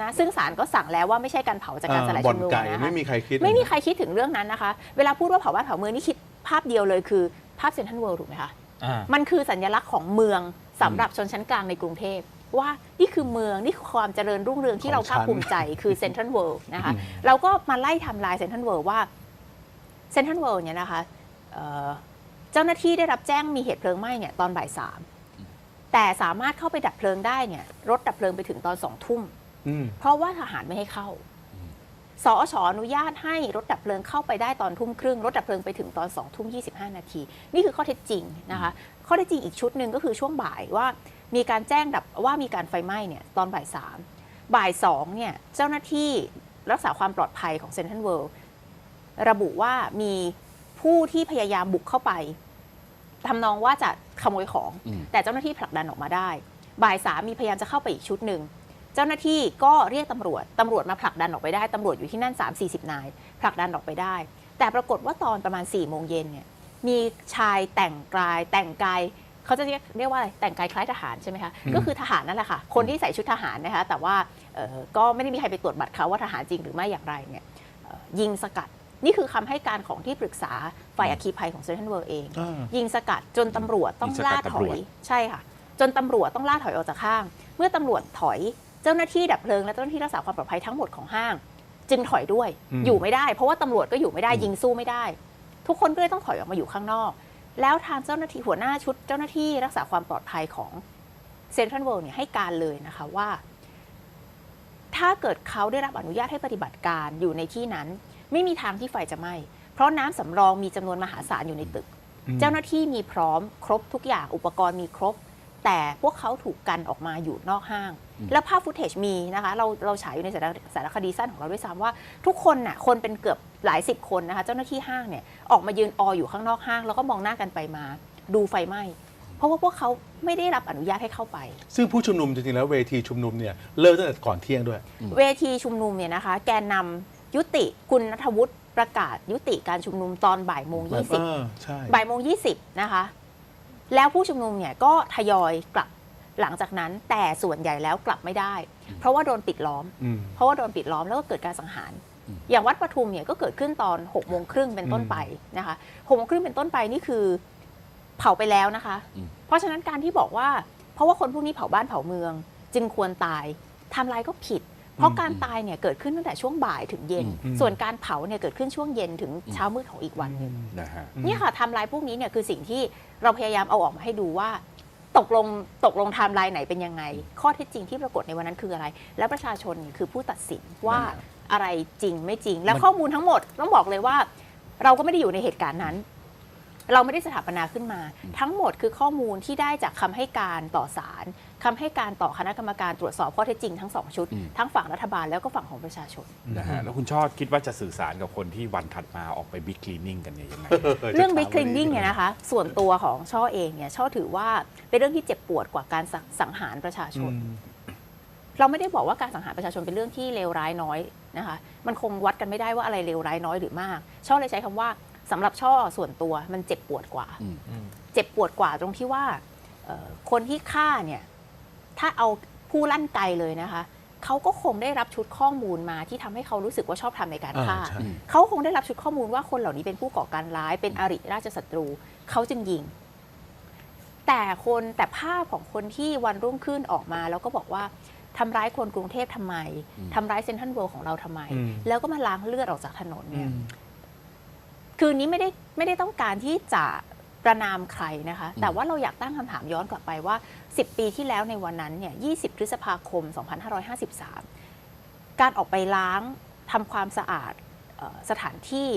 นะซึ่งศาลก็สั่งแล้วว่าไม่ใช่การเผาจากการสลายบ่อชุนมนุมไก่นะคะไม่มีใครคิด ไม่มีใครคิดถึงเรื่องนั้นนะคะ เวลาพูดว่าเผาบ้านเผาเมืองนี่คิดภาพเดียวเลยคือภาพเซนทรัลเวิลด์ถูกไหมคะอ่ามันคือสัญลักษณ์ของเมืองสำหรับชนชั้นกลางในกรุงเทพว่านี่คือเมืองนี่คือความเจริญรุ่งเรืองที่เราภาคภูมิใจคือเซนทรัลเวิลด์นะคะอืมเราก็มาไล่ไทำลายเซนทรัลเวิลด์ว่าเซนทรัลเวิลด์เนี่ยนะคะเอ่อเจ้าหน้าที่ได้รับแจ้งมีเหตุเพลิงไหม้เนี่ยตอนบ่ายสามแต่สามารถเข้าไปดับเพลิงได้เนี่ยรถดับเพลิงไปถึงตอนสองทุ่มอืม เพราะว่าทหารไม่ให้เข้าสอชอนุญาตให้รถดับเพลิงเข้าไปได้ตอนทุ่มครึ่ง รถดับเพลิงไปถึงตอน2องทุ่มยีนาที นี่คือข้อเท็จจริงนะคะ ข้อเท็จจริงอีกชุดหนึ่งก็คือช่วงบ่ายว่ามีการแจ้งดับว่ามีการไฟไหม้เนี่ยตอนบ่ายสามบ่ายสองเนี่ยเจ้าหน้าที่รักษาความปลอดภัยของเซนทรัลเวิลด์ระบุว่ามีผู้ที่พยายามบุกเข้าไปทำนองว่าจะขโมยของอืมแต่เจ้าหน้าที่ผลักดันออกมาได้ บ่ายสามมีพยายามจะเข้าไปอีกชุดหนึ่ง เจ้าหน้าที่ก็เรียกตำรวจตำรวจมาผลักดันออกไปได้ตำรวจอยู่ที่นั่น 3 4 0 นายผลักดันออกไปได้ แต่ปรากฏว่าตอนประมาณ4ี่โมงเย็นเนี่ยมีชายแต่งกายแต่งกายเขาจะเรียกเรียกว่าอะไรแต่งกายคล้ายทหารใช่ไหมคะอืมก็คือทหารนั่นแหละค่ะคนที่ใส่ชุดทหารนะคะแต่ว่าเอ่อก็ไม่ได้มีใครไปตรวจบัตรเขาว่าทหารจริงหรือไม่อย่างไรเนี่ยเอ่อยิงสกัดนี่คือคำให้การของที่ปรึกษาฝ่ายอัคคีภัยของเซนทรัลเวิลด์เองอ่ายิงสกัดจนตำรวจต้องยิงสกัล่าดถตำรอวจยใช่ค่ะ จนตำรวจต้องล่าถอยออกจากห้าง เมื่อตำรวจถอย เจ้าหน้าที่ดับเพลิงและเจ้าหน้าที่รักษาความปลอดภัยทั้งหมดของห้าง จึงถอยด้วยอืมอยู่ไม่ได้ เพราะว่าตำรวจก็อยู่ไม่ได้อืมยิงสู้ไม่ได้ ทุกคนก็เลยต้องถอยออกมาอยู่ข้างนอก แล้วทางเจ้าหน้าที่หัวหน้าชุด เจ้าหน้าที่รักษาความปลอดภัยของเซ็นทรัลเวิลด์เนี่ยให้การเลยนะคะว่า ถ้าเกิดเขาได้รับอนุญาตให้ปฏิบัติการอยู่ในที่นั้น ไม่มีทางที่ไฟจะไหม้เพราะน้ำสำรองมีจำนวนมหาศาลอยู่ในตึก เจ้าหน้าที่มีพร้อมครบทุกอย่างอุปกรณ์มีครบ แต่พวกเขาถูกกันออกมาอยู่นอกห้างอืมแล้วภาพฟุตเทจมีนะคะ เราเราฉายอยู่ในสารสารคดีสั้นของเราด้วยซ้ำว่า ทุกคนน่ะคนเป็นเกือบหลายสิบคนนะคะ เจ้าหน้าที่ห้างเนี่ยออกมายืนอออยู่ข้างนอกห้าง แล้วก็มองหน้ากันไปมา ดูไฟไหม้เพราะว่าพวกเขาไม่ได้รับอนุญาตให้เข้าไป ซึ่งผู้ชุมนุมจริงๆแล้วเวทีชุมนุมเนี่ยเลิกตั้งแต่ก่อนเที่ยงด้วย เวทีชุมนุมเนี่ยนะคะ แกนนำยุติคุณนัทวุฒิประกาศยุติการชุมนุมตอนบ่ายโมงยี่สิบเออใช่บ่ายโมงยี่สิบนะคะ แล้วผู้ชุมนุมเนี่ยก็ทยอยกลับหลังจากนั้น แต่ส่วนใหญ่แล้วกลับไม่ได้ เพราะว่าโดนปิดล้อมอืมเพราะว่าโดนปิดล้อมแล้วก็เกิดการสังหาร อย่างวัดปทุมเนี่ยก็เกิดขึ้นตอน6กโมงครึ่งเป็นต้นไปนะคะหกโมงครึ่งเป็นต้นไปนี่คือเผาไปแล้วนะคะอืมเพราะฉะนั้นการที่บอกว่า เพราะว่าคนพวกนี้เผาบ้านเผาเมือง จึงควรตายไทำลายก็ผิด เพราะการตายเนี่ยเกิดขึ้นตั้งแต่ช่วงบ่ายถึงเย็นอืมส่วนการเผาเนี่ยเกิดขึ้นช่วงเย็นถึงเช้ามืดของอีกวันหนึ่งนะฮะเนี่ยค่ะไทม์ไลน์พวกนี้เนี่ยคือสิ่งที่เราพยายามเอาออกมาให้ดูว่าตกลงตกลงไทม์ไลน์ไหนเป็นยังไง ข้อเท็จจริงที่ปรากฏในวันนั้นคืออะไร และประชาชนเนี่ยคือผู้ตัดสินว่าอะไรจริงไม่จริง และมันข้อมูลทั้งหมดต้องบอกเลยว่า เราก็ไม่ได้อยู่ในเหตุการณ์นั้น เราไม่ได้สถาปนาขึ้นมา ทั้งหมดคือข้อมูลที่ได้จากคำให้การต่อศาลคำให้การต่อคณะกรรมการตรวจสอบข้อเท็จจริงทั้งสองชุดอืมทั้งฝั่งรัฐบาลแล้วก็ฝั่งของประชาชนนะฮะแล้วคุณชอบคิดว่าจะสื่อสารกับคนที่วันถัดมาออกไปบิ๊กคลีนนิ่งกันเนี่ยยังไงเรื่อง Big Cleaning เนี่ยนะคะส่วนตัวของช่อเองเนี่ยช่อถือว่าเป็นเรื่องที่เจ็บปวดกว่าการสังสังหารประชาชอืนมเราไม่ได้บอกว่าการสังหารประชาชนเป็นเรื่องที่เลวร้ายน้อยนะคะ มันคงวัดกันไม่ได้ว่าอะไรเลวร้ายน้อยหรือมาก ช่อเลยใช้คำว่า สำหรับช่อส่วนตัวมันเจ็บปวดกว่าอืมเจ็บปวดกว่าตรงที่ว่าเอ่อคนที่ฆ่าเนี่ยถ้าเอาผู้ลั่นไกลเลยนะคะเขาก็คงได้รับชุดข้อมูลมาที่ทำให้เขารู้สึกว่าชอบทำในการฆ่าอ่าใช่เขาคงได้รับชุดข้อมูลว่าคนเหล่านี้เป็นผู้ก่อการร้ายเป็นอริราชศัตรูเขาจึงยิง แต่คนแต่ภาพของคนที่วันรุ่งขึ้นออกมา แล้วก็บอกว่าทำร้ายคนกรุงเทพทำไมอืมทำร้ายเซนทรัลเวิลด์ของเราทำไมอืมแล้วก็มาล้างเลือดออกจากถนนอืเนี่ยม คืนนี้ไม่ได้ไม่ได้ต้องการที่จะประนามใครนะคะ แต่ว่าเราอยากตั้งคำถามย้อนกลับไปว่า 10 ปีที่แล้วในวันนั้นเนี่ย 20 พฤษภาคม 2553 การออกไปล้างทำความสะอาดเอ่อสถานที่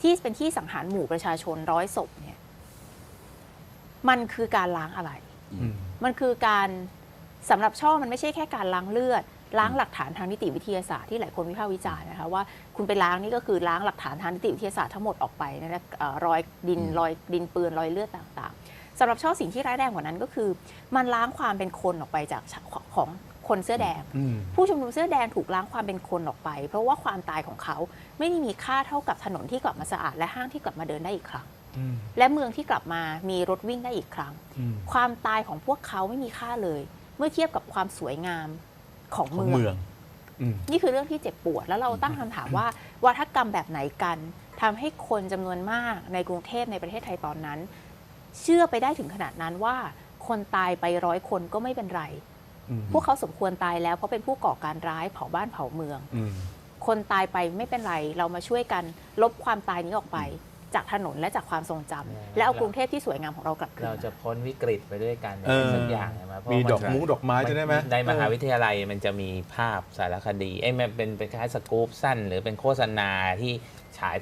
ที่เป็นที่สังหารหมู่ประชาชนร้อยศพเนี่ย มันคือการล้างอะไรอืมมันคือการสำหรับช่อมันไม่ใช่แค่การล้างเลือด ล้างหลักฐานทางนิติวิทยาศาสตร์ที่หลายคนวิพากษ์วิจารณ์นะคะว่าคุณไปล้างนี่ก็คือล้างหลักฐานทางนิติวิทยาศาสตร์ทั้งหมดออกไปนะเอ่อรอยดินอืมรอยดินปืนรอยเลือดต่างๆสำหรับช่อสิ่งที่ร้ายแรงกว่านั้นก็คือ มันล้างความเป็นคนออกไปจากของของคนเสื้อแดงอืมผู้ชุมนุมเสื้อแดงถูกล้างความเป็นคนออกไป เพราะว่าความตายของเขาไม่ได้มีค่าเท่ากับถนนที่กลับมาสะอาดและห้างที่กลับมาเดินได้อีกครั้งอืมและเมืองที่กลับมามีรถวิ่งได้อีกครั้งอืมความตายของพวกเขาไม่มีค่าเลย เมื่อเทียบกับความสวยงาม ของของเมืเมือองง อืม นี่คือเรื่องที่เจ็บปวด แล้วเราตั้งคำถามว่าวัฒกรรมแบบไหนกันทำให้คนจำนวนมากในกรุงเทพในประเทศไทยตอนนั้น เชื่อไปได้ถึงขนาดนั้นว่า คนตายไปร้อยคนก็ไม่เป็นไร อืม พวกเขาสมควรตายแล้วเพราะเป็นผู้ก่อการร้ายเผาบ้านเผาเมือง อืม คนตายไปไม่เป็นไร เรามาช่วยกันลบความตายนี้ออกไป จากถนนและจากความทรงจำและเอากรุงเทพที่สวยงามของเรากลับคืนเรามา จะพ้นวิกฤตไปด้วยกันเออ สักอย่างใช่ไหมเพราะมีว่าดอกมันมุ้งดอกไม้จะได้ไหม ในมหาวิทยาลัยมันจะมีภาพสารคดีเอ้ยมันเป็นเป็นคล้ายสกู๊ปสั้น หรือเป็นโฆษณาที่ฉาย